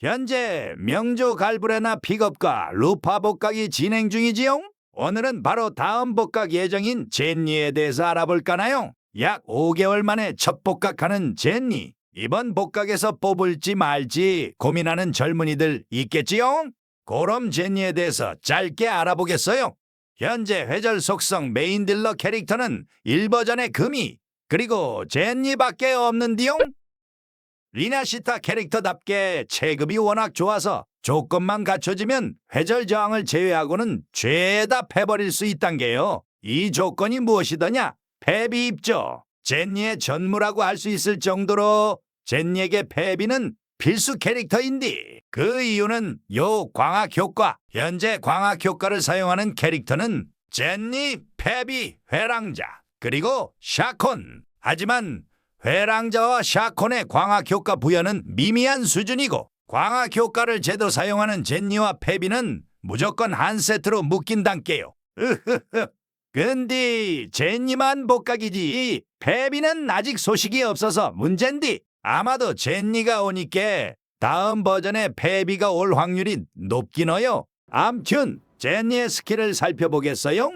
현재 명조 갈브레나 픽업과 루파 복각이 진행 중이지요. 오늘은 바로 다음 복각 예정인 젠니에 대해서 알아볼까나요? 약 5개월 만에 첫 복각하는 젠니. 이번 복각에서 뽑을지 말지 고민하는 젊은이들 있겠지요? 그럼 젠니에 대해서 짧게 알아보겠어요. 현재 회절 속성 메인 딜러 캐릭터는 1버전의 금이 그리고 젠니밖에 없는디용? 리나시타 캐릭터답게 체급이 워낙 좋아서 조건만 갖춰지면 회절 저항을 제외하고는 죄다 패버릴 수 있단 게요. 이 조건이 무엇이더냐? 패비 입죠. 젠니의 전무라고 할 수 있을 정도로 젠니에게 패비는 필수 캐릭터인디. 그 이유는 요 광학 효과. 현재 광학 효과를 사용하는 캐릭터는 젠니, 패비, 회랑자, 그리고 샤콘. 하지만 회랑자와 샤콘의 광학 효과 부여는 미미한 수준이고 광학 효과를 제도 사용하는 젠니와 페비는 무조건 한 세트로 묶인단께요. 으흐흐. 근데 젠니만 복각이지 페비는 아직 소식이 없어서 문젠디. 아마도 젠니가 오니까 다음 버전의 페비가 올 확률이 높긴 해요. 암튼 젠니의 스킬을 살펴보겠어요.